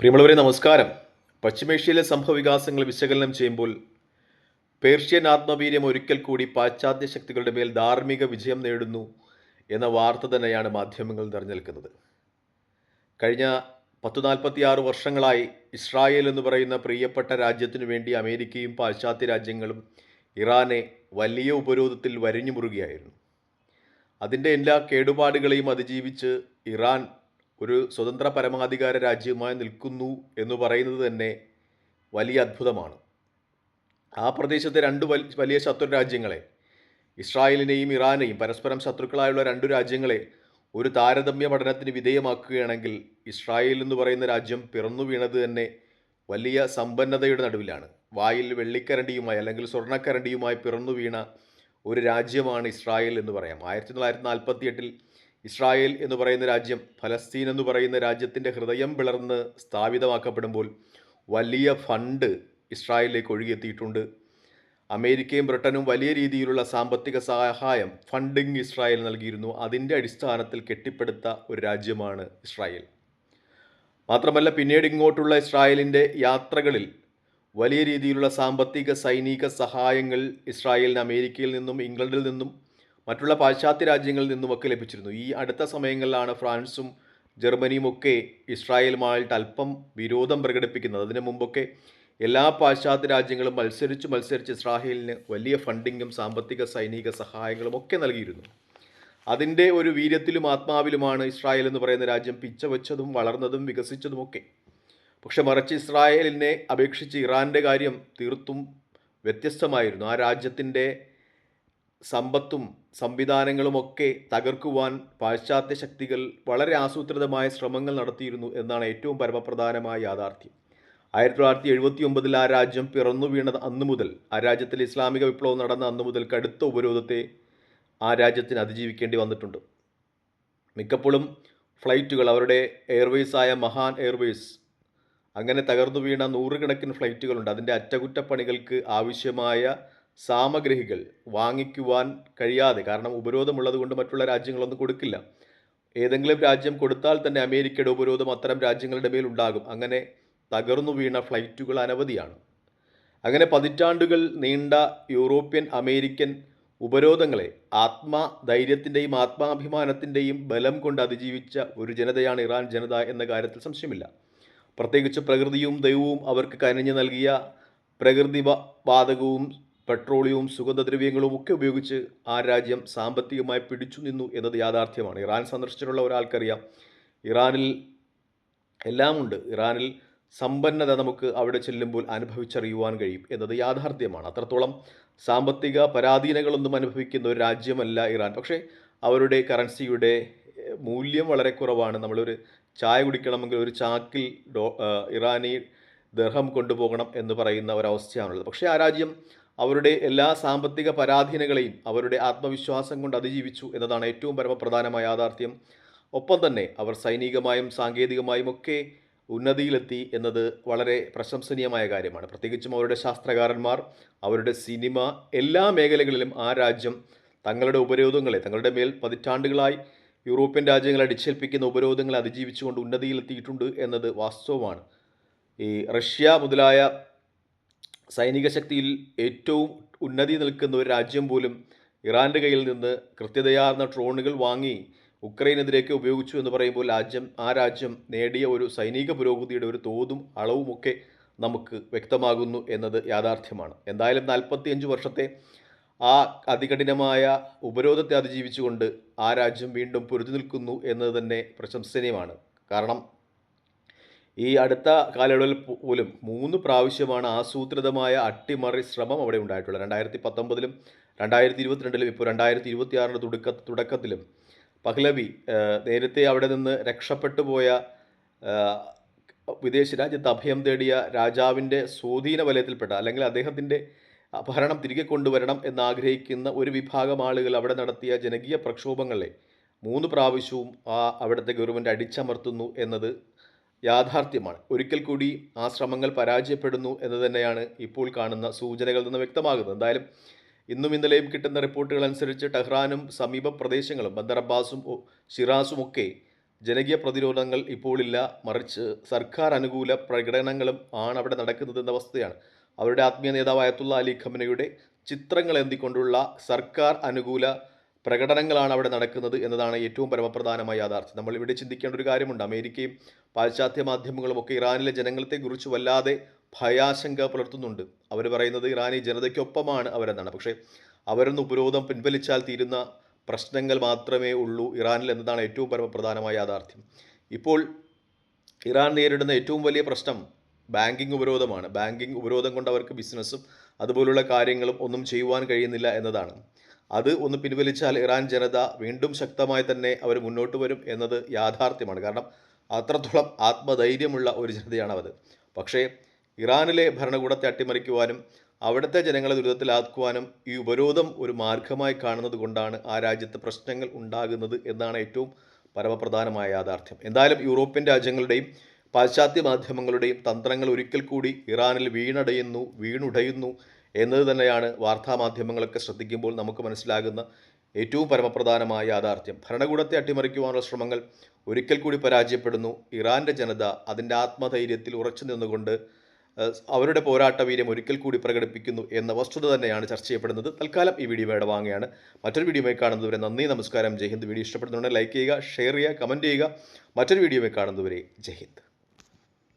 പ്രിയമുള്ളവരെ നമസ്കാരം. പശ്ചിമേഷ്യയിലെ സംഭവവികാസങ്ങൾ വിശകലനം ചെയ്യുമ്പോൾ പേർഷ്യൻ ആത്മവീര്യം ഒരിക്കൽ കൂടി പാശ്ചാത്യ ശക്തികളുടെ മേൽ ധാർമ്മിക വിജയം നേടുന്നു എന്ന വാർത്ത തന്നെയാണ് മാധ്യമങ്ങൾ നിറഞ്ഞേൽക്കുന്നത്. കഴിഞ്ഞ പത്തു നാൽപ്പത്തി ആറ് വർഷങ്ങളായി ഇസ്രായേൽ എന്ന് പറയുന്ന പ്രിയപ്പെട്ട രാജ്യത്തിനു വേണ്ടി അമേരിക്കയും പാശ്ചാത്യ രാജ്യങ്ങളും ഇറാനെ വലിയ ഉപരോധത്തിൽ വരിഞ്ഞു മുറുകയായിരുന്നു. അതിന്റെ എല്ലാ കേടുപാടുകളെയും അതിജീവിച്ച് ഇറാൻ ഒരു സ്വതന്ത്ര പരമാധികാര രാജ്യമായി നിൽക്കുന്നു എന്ന് പറയുന്നത് തന്നെ വലിയ അത്ഭുതമാണ്. ആ പ്രദേശത്തെ രണ്ട് വലിയ ശത്രു രാജ്യങ്ങളെ ഇസ്രായേലിനെയും ഇറാനെയും പരസ്പരം ശത്രുക്കളായുള്ള രണ്ടു രാജ്യങ്ങളെ ഒരു താരതമ്യ പഠനത്തിന് വിധേയമാക്കുകയാണെങ്കിൽ ഇസ്രായേൽ എന്ന് പറയുന്ന രാജ്യം പിറന്നു വീണത് തന്നെ വലിയ സമ്പന്നതയുടെ നടുവിലാണ്. വായിൽ വെള്ളിക്കരണ്ടിയുമായി അല്ലെങ്കിൽ സ്വർണക്കരണ്ടിയുമായി പിറന്നു വീണ ഒരു രാജ്യമാണ് ഇസ്രായേൽ എന്ന് പറയാം. ആയിരത്തി തൊള്ളായിരത്തി നാൽപ്പത്തി എട്ടിൽ ഇസ്രായേൽ എന്ന് പറയുന്ന രാജ്യം ഫലസ്തീൻ എന്ന് പറയുന്ന രാജ്യത്തിന്റെ ഹൃദയം പിളർന്ന് സ്ഥാപിതമാക്കപ്പെടുമ്പോൾ വലിയ ഫണ്ട് ഇസ്രായേലിലേക്ക് ഒഴുകിയെത്തിയിട്ടുണ്ട്. അമേരിക്കയും ബ്രിട്ടനും വലിയ രീതിയിലുള്ള സാമ്പത്തിക സഹായം ഫണ്ടിങ് ഇസ്രായേൽ നൽകിയിരുന്നു. അതിന്റെ അടിസ്ഥാനത്തിൽ കെട്ടിപ്പടുത്ത ഒരു രാജ്യമാണ് ഇസ്രായേൽ. മാത്രമല്ല പിന്നീട് ഇങ്ങോട്ടുള്ള ഇസ്രായേലിന്റെ യാത്രകളിൽ വലിയ രീതിയിലുള്ള സാമ്പത്തിക സൈനിക സഹായങ്ങൾ ഇസ്രായേലിന് അമേരിക്കയിൽ നിന്നും ഇംഗ്ലണ്ടിൽ നിന്നും മറ്റുള്ള പാശ്ചാത്യ രാജ്യങ്ങളിൽ നിന്നുമൊക്കെ ലഭിച്ചിരുന്നു. ഈ അടുത്ത സമയങ്ങളിലാണ് ഫ്രാൻസും ജർമ്മനിയും ഒക്കെ ഇസ്രായേലുമായിട്ട് അല്പം വിരോധം പ്രകടിപ്പിക്കുന്നത്. അതിനു മുമ്പൊക്കെ എല്ലാ പാശ്ചാത്യ രാജ്യങ്ങളും മത്സരിച്ച് മത്സരിച്ച് ഇസ്രായേലിന് വലിയ ഫണ്ടിങ്ങും സാമ്പത്തിക സൈനിക സഹായങ്ങളും ഒക്കെ നൽകിയിരുന്നു. അതിന്റെ ഒരു വീര്യത്തിലും ആത്മാവിലുമാണ് ഇസ്രായേൽ എന്ന് പറയുന്ന രാജ്യം പിച്ചവെച്ചതും വളർന്നതും വികസിച്ചതുമൊക്കെ. പക്ഷെ മറിച്ച് ഇസ്രായേലിനെ അപേക്ഷിച്ച് ഇറാന്റെ കാര്യം തീർത്തും വ്യത്യസ്തമായിരുന്നു. ആ രാജ്യത്തിന്റെ സമ്പത്തും സംവിധാനങ്ങളുമൊക്കെ തകർക്കുവാൻ പാശ്ചാത്യ ശക്തികൾ വളരെ ആസൂത്രിതമായ ശ്രമങ്ങൾ നടത്തിയിരുന്നു എന്നാണ് ഏറ്റവും പരമപ്രധാനമായ യാഥാർത്ഥ്യം. ആയിരത്തി തൊള്ളായിരത്തി എഴുപത്തി ഒമ്പതിൽ ആ രാജ്യം പിറന്നു വീണത് അന്നു മുതൽ ആ രാജ്യത്തിൽ ഇസ്ലാമിക വിപ്ലവം നടന്ന അന്നു മുതൽ കടുത്ത ഉപരോധത്തെ ആ രാജ്യത്തിന് അതിജീവിക്കേണ്ടി വന്നിട്ടുണ്ട്. മിക്കപ്പോഴും ഫ്ലൈറ്റുകൾ അവരുടെ എയർവേസ് ആയ മഹാൻ എയർവേസ് അങ്ങനെ തകർന്നു വീണ നൂറുകണക്കിന് ഫ്ലൈറ്റുകളുണ്ട്. അതിന്റെ അറ്റകുറ്റപ്പണികൾക്ക് ആവശ്യമായ സാമഗ്രികൾ വാങ്ങിക്കുവാൻ കഴിയാതെ കാരണം ഉപരോധമുള്ളത് കൊണ്ട് മറ്റുള്ള രാജ്യങ്ങളൊന്നും കൊടുക്കില്ല. ഏതെങ്കിലും രാജ്യം കൊടുത്താൽ തന്നെ അമേരിക്കയുടെ ഉപരോധം അത്തരം രാജ്യങ്ങളുടെ മേൽ ഉണ്ടാകും. അങ്ങനെ തകർന്നു വീണ ഫ്ലൈറ്റുകൾ അനവധിയാണ്. അങ്ങനെ പതിറ്റാണ്ടുകൾ നീണ്ട യൂറോപ്യൻ അമേരിക്കൻ ഉപരോധങ്ങളെ ആത്മധൈര്യത്തിന്റെയും ആത്മാഭിമാനത്തിന്റെയും ബലം കൊണ്ട് അതിജീവിച്ച ഒരു ജനതയാണ് ഇറാൻ ജനത എന്ന കാര്യത്തിൽ സംശയമില്ല. പ്രത്യേകിച്ച് പ്രകൃതിയും ദൈവവും അവർക്ക് കനിഞ്ഞു നൽകിയ പ്രകൃതി വാതകവും പെട്രോളിയവും സുഗന്ധദ്രവ്യങ്ങളും ഒക്കെ ഉപയോഗിച്ച് ആ രാജ്യം സാമ്പത്തികമായി പിടിച്ചു നിന്നു എന്നത് യാഥാർത്ഥ്യമാണ്. ഇറാൻ സന്ദർശിച്ചിട്ടുള്ള ഒരാൾക്കറിയാം. ഇറാനിൽ എല്ലാമുണ്ട്. ഇറാനിൽ സമ്പന്നത നമുക്ക് അവിടെ ചെല്ലുമ്പോൾ അനുഭവിച്ചറിയുവാൻ കഴിയും എന്നത് യാഥാർത്ഥ്യമാണ്. അത്രത്തോളം സാമ്പത്തിക പരാധീനകളൊന്നും അനുഭവിക്കുന്ന ഒരു രാജ്യമല്ല ഇറാൻ. പക്ഷേ അവരുടെ കറൻസിയുടെ മൂല്യം വളരെ കുറവാണ്. നമ്മളൊരു ചായ കുടിക്കണമെങ്കിൽ ഒരു ചാക്കിൽ ഡോ ഇറാനി ദർഹം കൊണ്ടുപോകണം എന്ന് പറയുന്ന ഒരവസ്ഥയാണുള്ളത്. പക്ഷേ ആ രാജ്യം അവരുടെ എല്ലാ സാമ്പത്തിക പരാധീനകളെയും അവരുടെ ആത്മവിശ്വാസം കൊണ്ട് അതിജീവിച്ചു എന്നതാണ് ഏറ്റവും പരമപ്രധാനമായ യാഥാർത്ഥ്യം. ഒപ്പം തന്നെ അവർ സൈനികമായും സാങ്കേതികമായും ഒക്കെ ഉന്നതിയിലെത്തി എന്നത് വളരെ പ്രശംസനീയമായ കാര്യമാണ്. പ്രത്യേകിച്ചും അവരുടെ ശാസ്ത്രകാരന്മാർ അവരുടെ സിനിമ എല്ലാ മേഖലകളിലും ആ രാജ്യം തങ്ങളുടെ ഉപരോധങ്ങളെ തങ്ങളുടെ മേൽ പതിറ്റാണ്ടുകളായി യൂറോപ്യൻ രാജ്യങ്ങളെ അടിച്ചേൽപ്പിക്കുന്ന ഉപരോധങ്ങളെ അതിജീവിച്ചുകൊണ്ട് ഉന്നതിയിലെത്തിയിട്ടുണ്ട് എന്നത് വാസ്തവമാണ്. ഈ റഷ്യ മുതലായ സൈനിക ശക്തിയിൽ ഏറ്റവും ഉന്നതി നിൽക്കുന്ന ഒരു രാജ്യം പോലും ഇറാന്റെ കയ്യിൽ നിന്ന് കൃത്യതയാർന്ന ഡ്രോണുകൾ വാങ്ങി ഉക്രൈനെതിരേക്ക് ഉപയോഗിച്ചു എന്ന് പറയുമ്പോൾ രാജ്യം ആ രാജ്യം നേടിയ ഒരു സൈനിക പുരോഗതിയുടെ ഒരു തോതും അളവുമൊക്കെ നമുക്ക് വ്യക്തമാകുന്നു എന്നത് യാഥാർത്ഥ്യമാണ്. എന്തായാലും നാൽപ്പത്തിയഞ്ച് വർഷത്തെ ആ അതികഠിനമായ ഉപരോധത്തെ അതിജീവിച്ചുകൊണ്ട് ആ രാജ്യം വീണ്ടും പൊരുതി നിൽക്കുന്നു എന്നത് തന്നെ പ്രശംസനീയമാണ്. കാരണം ഈ അടുത്ത കാലയളവിൽ പോലും മൂന്ന് പ്രാവശ്യമാണ് ആസൂത്രിതമായ അട്ടിമറി ശ്രമം അവിടെ ഉണ്ടായിട്ടുള്ളത്. രണ്ടായിരത്തി പത്തൊമ്പതിലും രണ്ടായിരത്തി ഇരുപത്തിരണ്ടിലും ഇപ്പോൾ രണ്ടായിരത്തി ഇരുപത്തിയാറിന്റെ തുടക്ക തുടക്കത്തിലും പഹ്ലവി നേരത്തെ അവിടെ നിന്ന് രക്ഷപ്പെട്ടു പോയ വിദേശ രാജ്യത്ത് അഭയം തേടിയ രാജാവിന്റെ സ്വാധീന വലയത്തിൽപ്പെട്ട അല്ലെങ്കിൽ അദ്ദേഹത്തിന്റെ അപഹരണം തിരികെ കൊണ്ടുവരണം എന്നാഗ്രഹിക്കുന്ന ഒരു വിഭാഗം ആളുകൾ അവിടെ നടത്തിയ ജനകീയ പ്രക്ഷോഭങ്ങളെ മൂന്ന് പ്രാവശ്യവും ആ അവിടുത്തെ ഗവൺമെന്റ് അടിച്ചമർത്തുന്നു എന്നത് യാഥാർത്ഥ്യമാണ്. ഒരിക്കൽ കൂടി ആ ശ്രമങ്ങൾ പരാജയപ്പെടുന്നു എന്ന് തന്നെയാണ് ഇപ്പോൾ കാണുന്ന സൂചനകളിൽ നിന്ന് വ്യക്തമാകുന്നത്. എന്തായാലും ഇന്നും ഇന്നലെയും കിട്ടുന്ന റിപ്പോർട്ടുകൾ അനുസരിച്ച് ടെഹ്റാനും സമീപ പ്രദേശങ്ങളും ബന്ദർ അബ്ബാസും ഷിറാസും ഒക്കെ ജനകീയ പ്രതിരോധങ്ങൾ ഇപ്പോഴില്ല മറിച്ച് സർക്കാർ അനുകൂല പ്രകടനങ്ങളും ആണ് അവിടെ നടക്കുന്നത് എന്ന വസ്തുതയാണ് അവരുടെ ആത്മീയ നേതാവ് അയത്തുള്ള അലി ഖമനയുടെ ചിത്രങ്ങൾ എന്തിക്കൊണ്ടുള്ള സർക്കാർ അനുകൂല പ്രകടനങ്ങളാണ് അവിടെ നടക്കുന്നത് എന്നതാണ് ഏറ്റവും പരമപ്രധാനമായ യാഥാർത്ഥ്യം. നമ്മൾ ഇവിടെ ചിന്തിക്കേണ്ട ഒരു കാര്യമുണ്ട്. അമേരിക്കയും പാശ്ചാത്യ മാധ്യമങ്ങളും ഒക്കെ ഇറാനിലെ ജനങ്ങളെക്കുറിച്ച് വല്ലാതെ ഭയാശങ്ക പുലർത്തുന്നുണ്ട്. അവർ പറയുന്നത് ഇറാനി ജനതയ്ക്കൊപ്പമാണ് അവരെന്നാണ്. പക്ഷേ അവരൊന്ന് ഉപരോധം പിൻവലിച്ചാൽ തീരുന്ന പ്രശ്നങ്ങൾ മാത്രമേ ഉള്ളൂ ഇറാനിൽ എന്നതാണ് ഏറ്റവും പരമപ്രധാനമായ യാഥാർത്ഥ്യം. ഇപ്പോൾ ഇറാൻ നേരിടുന്ന ഏറ്റവും വലിയ പ്രശ്നം ബാങ്കിങ് ഉപരോധമാണ്. ബാങ്കിങ് ഉപരോധം കൊണ്ട് അവർക്ക് ബിസിനസ്സും അതുപോലുള്ള കാര്യങ്ങളും ഒന്നും ചെയ്യുവാൻ കഴിയുന്നില്ല എന്നതാണ്. അത് ഒന്ന് പിൻവലിച്ചാൽ ഇറാൻ ജനത വീണ്ടും ശക്തമായി തന്നെ അവർ മുന്നോട്ട് വരും എന്നത് യാഥാർത്ഥ്യമാണ്. കാരണം അത്രത്തോളം ആത്മധൈര്യമുള്ള ഒരു ജനതയാണ് അത് പക്ഷേ ഇറാനിലെ ഭരണകൂടത്തെ അട്ടിമറിക്കുവാനും അവിടുത്തെ ജനങ്ങളെ ദുരിതത്തിലാക്കുവാനും ഈ ഉപരോധം ഒരു മാർഗമായി കാണുന്നത് കൊണ്ടാണ് ആ രാജ്യത്ത് പ്രശ്നങ്ങൾ ഉണ്ടാകുന്നത് എന്നാണ് ഏറ്റവും പരമപ്രധാനമായ യാഥാർത്ഥ്യം. എന്തായാലും യൂറോപ്യൻ രാജ്യങ്ങളുടെയും പാശ്ചാത്യ മാധ്യമങ്ങളുടെയും തന്ത്രങ്ങൾ ഒരിക്കൽ കൂടി ഇറാനിൽ വീണടയുന്നു വീണുടയുന്നു എന്നത് തന്നെയാണ് വാർത്താമാധ്യമങ്ങളൊക്കെ ശ്രദ്ധിക്കുമ്പോൾ നമുക്ക് മനസ്സിലാകുന്ന ഏറ്റവും പരമപ്രധാനമായ യാഥാർത്ഥ്യം. ഭരണകൂടത്തെ അട്ടിമറിക്കുവാനുള്ള ശ്രമങ്ങൾ ഒരിക്കൽ കൂടി പരാജയപ്പെടുന്നു. ഇറാന്റെ ജനത അതിന്റെ ആത്മധൈര്യത്തിൽ ഉറച്ചു നിന്നുകൊണ്ട് അവരുടെ പോരാട്ട വീര്യം ഒരിക്കൽ കൂടി പ്രകടിപ്പിക്കുന്നു എന്ന വസ്തുത തന്നെയാണ് ചർച്ച ചെയ്യപ്പെടുന്നത്. തൽക്കാലം ഈ വീഡിയോ ഇവിടെ വാങ്ങുകയാണ്. മറ്റൊരു വീഡിയോയുമായി കാണുന്നതുവരെ നന്ദി നമസ്കാരം ജയ് ഹിന്ദ്. വീഡിയോ ഇഷ്ടപ്പെടുന്നുണ്ടെങ്കിൽ ലൈക്ക് ചെയ്യുക ഷെയർ ചെയ്യുക കമന്റ് ചെയ്യുക. മറ്റൊരു വീഡിയോയുമായി കാണുന്നതുവരെ ജയ് ഹിന്ദ്.